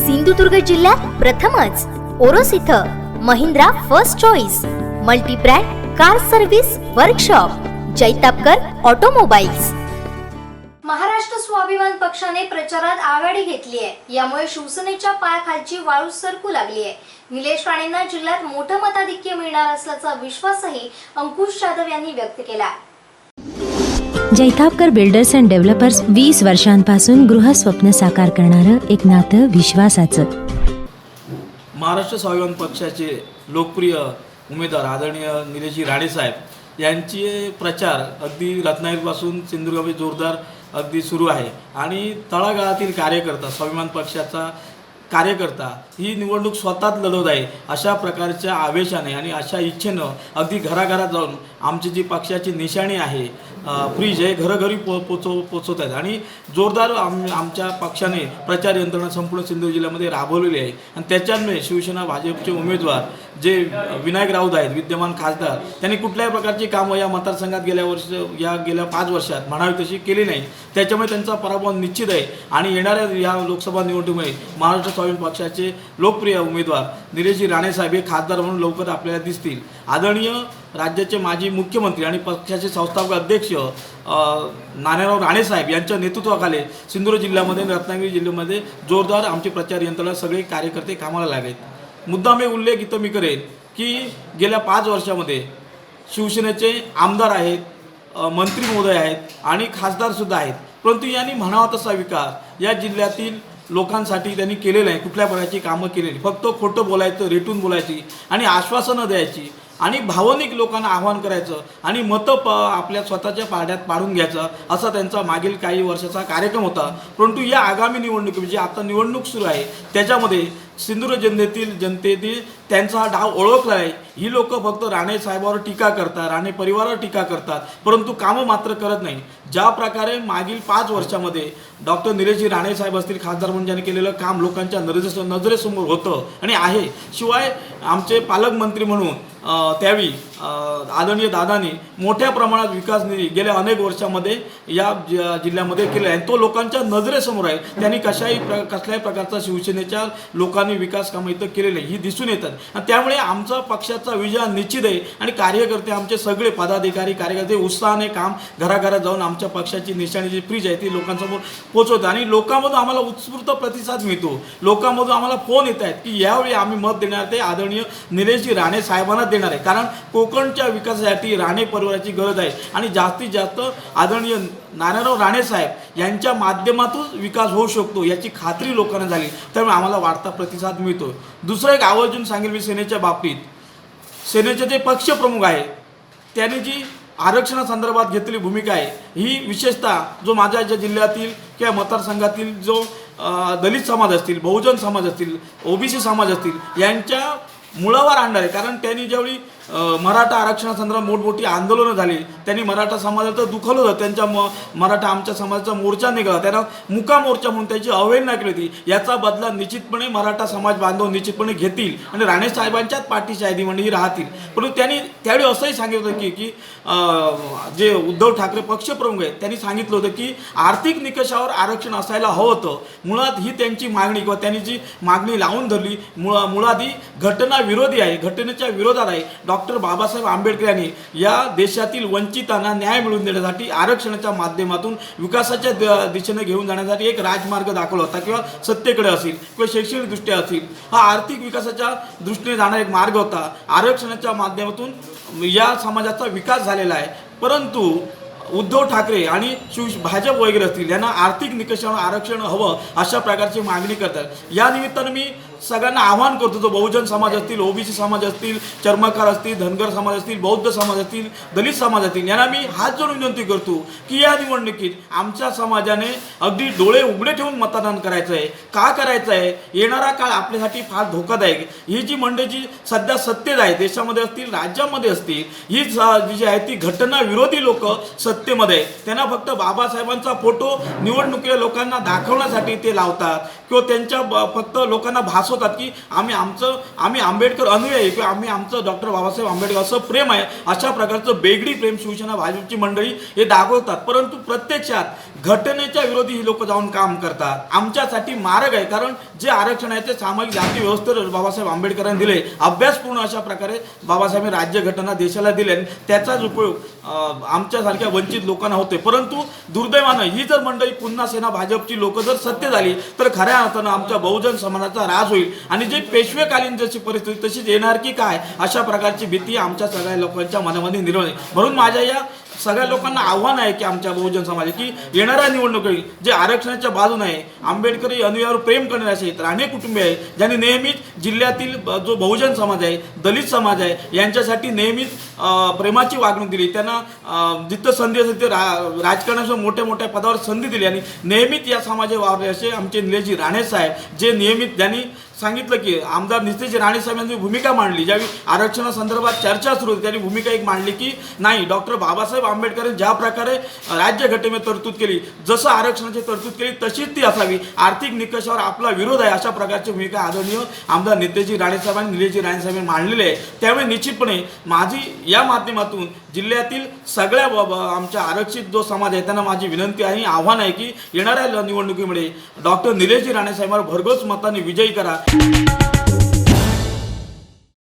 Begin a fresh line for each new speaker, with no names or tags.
सिंधुदुर्ग जिल्ह्यात प्रथमच ओरोस इथं Mahindra first choice multibrand car service workshop Jaitapkar automobiles.
Maharashtra Swabhiman पक्षाने प्रचारात आघाडी घेतली आहे. यामुळे शिवसेनेच्या पायाखालची वाळू सरकू लागली आहे. निलेश राणेंना जिल्ह्यात मोठं मताधिक्य मिळणार असल्याचा विश्वासही अंकुश जाधव यांनी व्यक्त केला
जैतापकर बिल्डर्स अँड डेव्हलपर्स वीस वर्षांपासून गृहस्वप्न साकार करणारं एक नातं विश्वासाचं.
महाराष्ट्र स्वाभिमान पक्षाचे लोकप्रिय उमेदवार आदरणीय निलेशजी राणेसाहेब यांचे प्रचार अगदी रत्नागिरीपासून सिंधुदुर्गामध्ये जोरदार अगदी सुरू आहे. आणि तळागाळातील कार्यकर्ता स्वाभिमान पक्षाचा कार्यकर्ता ही निवडणूक स्वतःच लढवत आहे. अशा प्रकारच्या आवेशाने आणि अशा इच्छेनं अगदी घराघरात जाऊन आमची जी पक्षाची निशाणी आहे फ्रीज हे घरोघरी पो पोचव पोचवत आहेत आणि जोरदार आम आमच्या पक्षाने प्रचार यंत्रणा संपूर्ण सिंधुदुर्ग जिल्ह्यामध्ये राबवलेली आहे. आणि त्याच्यामुळे शिवसेना भाजपचे उमेदवार जे विनायक राऊत आहेत विद्यमान खासदार त्यांनी कुठल्याही प्रकारची कामं या मतदारसंघात गेल्या वर्ष या गेल्या पाच वर्षात म्हणावी तशी केली नाही. त्याच्यामुळे त्यांचा पराभव निश्चित आहे. आणि येणाऱ्या या लोकसभा निवडणुकीमुळे महाराष्ट्र स्वाभिमान पक्षाचे लोकप्रिय उमेदवार निलेशजी राणेसाहेब हे खासदार म्हणून लवकर आपल्याला दिसतील. आदरणीय राज्याचे माजी मुख्यमंत्री आणि पक्षाचे संस्थापक अध्यक्ष नारायणराव राणेसाहेब यांच्या नेतृत्वाखाली सिंधुदुर्ग जिल्ह्यामध्ये रत्नागिरी जिल्ह्यामध्ये जोरदार आमची प्रचार यंत्रणा सगळे कार्यकर्ते कामाला लागेल मुद्दा मी उल्लेख इथं मी करेन की गेल्या पाच वर्षामध्ये शिवसेनेचे आमदार आहेत मंत्री महोदय आहेत आणि खासदारसुद्धा आहेत. परंतु यांनी म्हणावा तसा विकास या जिल्ह्यातील लोकांसाठी त्यांनी केलेलं आहे. कुठल्या प्रकारची कामं केलेली फक्त खोटं बोलायचं रेटून बोलायची आणि आश्वासनं द्यायची आणि भावनिक लोकांना आव्हान करायचं आणि मतं प आपल्या स्वतःच्या पाड्यात पाडून घ्यायचं असा त्यांचा मागील काही वर्षाचा कार्यक्रम होता. परंतु या आगामी निवडणुकी म्हणजे आता निवडणूक सुरू आहे त्याच्यामध्ये सिंधुदुर्ग जनतेतील जनतेतील त्यांचा हा डाव ओळखला आहे. ही लोक फक्त राणे साहेबावर टीका करतात राणे परिवारावर टीका करतात परंतु कामं मात्र करत नाही ज्या प्रकारे मागील पाच वर्षामध्ये डॉक्टर निलेशजी राणे साहेब असतील खासदार म्हणून ज्यांनी केलेलं काम लोकांच्या नजरेस नजरेसमोर होतं आणि आहे. शिवाय आमचे पालकमंत्री म्हणून त्यावेळी आदरणीय दादानी मोठ्या प्रमाणात विकास निधी गेल्या अनेक वर्षामध्ये या जिल्ह्यामध्ये केला आहे. आणि तो लोकांच्या नजरेसमोर आहे. त्यांनी कशाही प्र कसल्याही प्रकारचा शिवसेनेच्या लोकांनी विकास कामं इथं केलेले आहे ही दिसून येतात. आणि त्यामुळे आमचा पक्षाचा विजय निश्चित आहे. आणि कार्यकर्ते आमचे सगळे पदाधिकारी कार्यकर्ते उत्साहाने काम घराघरात जाऊन आमच्या पक्षाची निशाणी जी फ्रीज आहे ती लोकांसमोर पोहोचवतात. आणि लोकांमधून आम्हाला उत्स्फूर्त प्रतिसाद मिळतो. लोकांमधून आम्हाला फोन येत आहेत की यावेळी आम्ही मत देणार ते आदरणीय निलेशजी राणे साहेबांना देणार आहे. कारण कोकणच्या विकासासाठी राणे परिवाराची गरज आहे. आणि जास्तीत जास्त आदरणीय नारायणराव राणे साहेब यांच्या माध्यमातून विकास होऊ शकतो याची खात्री लोकांना झाली. त्यामुळे आम्हाला वाढता प्रतिसाद मिळतो दुसरं एक आवर्जून सांगेल मी सेनेच्या बाबतीत. सेनेचे जे पक्षप्रमुख आहे त्यांनी जी आरक्षणासंदर्भात घेतलेली भूमिका आहे ही विशेषतः जो माझ्या ज्या जिल्ह्यातील किंवा मतदारसंघातील जो दलित समाज असतील बहुजन समाज असतील ओबीसी समाज असतील यांच्या मुळावर आणणार आहे. कारण त्यांनी ज्यावेळी मराठा आरक्षणासंदर्भात मोठमोठी आंदोलनं झाली. त्यांनी मराठा समाजाचं दुखवलं होतं. त्यांच्या म मराठा आमच्या समाजाचा मोर्चा निघाला. त्यांना मुका मोर्चा म्हणून त्याची अवहेलना केली होती. याचा बदला निश्चितपणे मराठा समाज बांधव निश्चितपणे घेतील आणि राणे साहेबांच्याच पाठीशी आयदी म्हणजे राहतील. परंतु त्यांनी त्यावेळी असंही सांगितलं होतं की की जे उद्धव ठाकरे पक्षप्रमुख आहेत त्यांनी सांगितलं होतं की आर्थिक निकषावर आरक्षण असायला हवं होतं. मुळात ही त्यांची मागणी किंवा त्यांनी जी मागणी लावून धरली मुळा मुळात ही घटना विरोधी आहे घटनेच्या विरोधात आहे. डॉक्टर डॉक्टर बाबासाहेब आंबेडकर यांनी या देशातील वंचितांना न्याय मिळवून देण्यासाठी आरक्षणाच्या माध्यमातून विकासाच्या द- दिशेने घेऊन जाण्यासाठी एक राजमार्ग दाखवला होता किंवा सत्तेकडे असेल किंवा शैक्षणिकदृष्ट्या असेल. हा आर्थिक विकासाच्या दृष्टीने जाणारा एक मार्ग होता. आरक्षणाच्या माध्यमातून या समाजाचा विकास झालेला आहे. परंतु उद्धव ठाकरे आणि शिव भाजप वगैरे असतील यांना आर्थिक निकषावर आरक्षण हवं अशा प्रकारची मागणी करतात. या निमित्तानं मी सगळ्यांना आव्हान करतो जो बहुजन समाज असतील ओबीसी समाज असतील चर्मकार असतील धनगर समाज असतील बौद्ध समाज असतील दलित समाज असतील यांना मी हात जोडून विनंती करतो की या निवडणुकीत आमच्या समाजाने अगदी डोळे उघडे ठेवून मतदान करायचं आहे का करायचं आहे येणारा काळ आपल्यासाठी फार धोकादायक. ही जी मंडळी जी सध्या सत्तेत आहे देशामध्ये असतील राज्यामध्ये असतील ही जी आहे ती घटना विरोधी लोक सत्तेमध्ये आहे. त्यांना फक्त बाबासाहेबांचा फोटो निवडणुकीला लोकांना दाखवण्यासाठी ते लावतात. किंवा त्यांच्या फक्त लोकांना भासवतात की आम्ही आमचं आम्ही आंबेडकर अनुयायी किंवा आम्ही आमचं डॉक्टर बाबासाहेब आंबेडकर असं प्रेम आहे अशा प्रकारचं बेगडी प्रेम शिवसेना भाजपची मंडळी हे दाखवतात. परंतु प्रत्यक्षात घटनेच्या विरोधी ही लोक जाऊन काम करतात. आमच्यासाठी मार्ग आहे. कारण जे आरक्षण आहे ते सामाजिक जाती व्यवस्थेवर बाबासाहेब आंबेडकरांनी दिले. अभ्यासपूर्ण अशा प्रकारे बाबासाहेब राज्यघटना देशाला दिले त्याचाच उपयोग आमच्यासारख्या वंचित लोकांना होते परंतु दुर्दैवानं ही जर मंडळी पुन्हा सेना भाजपची लोक जर सत्य झाली तर खऱ्या अर्थानं आमच्या बहुजन समाजाचा राज होईल. आणि जे पेशवेकालीन जशी परिस्थिती तशीच येणार की काय? अशा प्रकारची भीती आमच्या सगळ्या लोकांच्या मनामध्ये निर्माण आहे म्हणून माझ्या या सगळ्या लोकांना आव्हान आहे की आमच्या बहुजन समाजाची की येणाऱ्या निवडणुकीत जे आरक्षणाच्या बाजून आहे. आंबेडकरी अनुयावर प्रेम करणारे असे राणे कुटुंबे आहे ज्यांनी नेहमीच जिल्ह्यातील जो बहुजन समाज आहे दलित समाज आहे यांच्यासाठी नेहमीच प्रेमाची वागणूक दिली. त्यांना जिथं संधी असेल ते रा राजकारणासह मोठ्या मोठ्या पदावर संधी दिली. आणि नेहमीच या समाजात वावरले असे आमचे निलेशजी राणे साहेब जे नियमित ज्यांनी सांगितलं की आमदार नितेश राणे साहेबांनी भूमिका मांडली. ज्यावेळी आरक्षणासंदर्भात चर्चा सुरू होती त्यांनी भूमिका एक मांडली की नाही डॉक्टर बाबासाहेब आंबेडकरांनी ज्या प्रकारे राज्यघटनेत तरतूद केली जसं आरक्षणाची तरतूद केली तशीच ती असावी. आर्थिक निकषावर आपला विरोध आहे अशा प्रकारची भूमिका आदरणीय आमदार नितेशजी राणेसाहेब आणि निलेशजी राणेसाहेबांनी मांडलेली आहे. त्यामुळे निश्चितपणे माझी या माध्यमातून जिल्ह्यातील सगळ्या आमच्या आरक्षित जो समाज आहे त्यांना माझी विनंती आहे आव्हान आहे की येणाऱ्या निवडणुकीमध्ये डॉक्टर निलेशजी राणेसाहेबांवर भरघोस मताने विजयी करा. Thank you.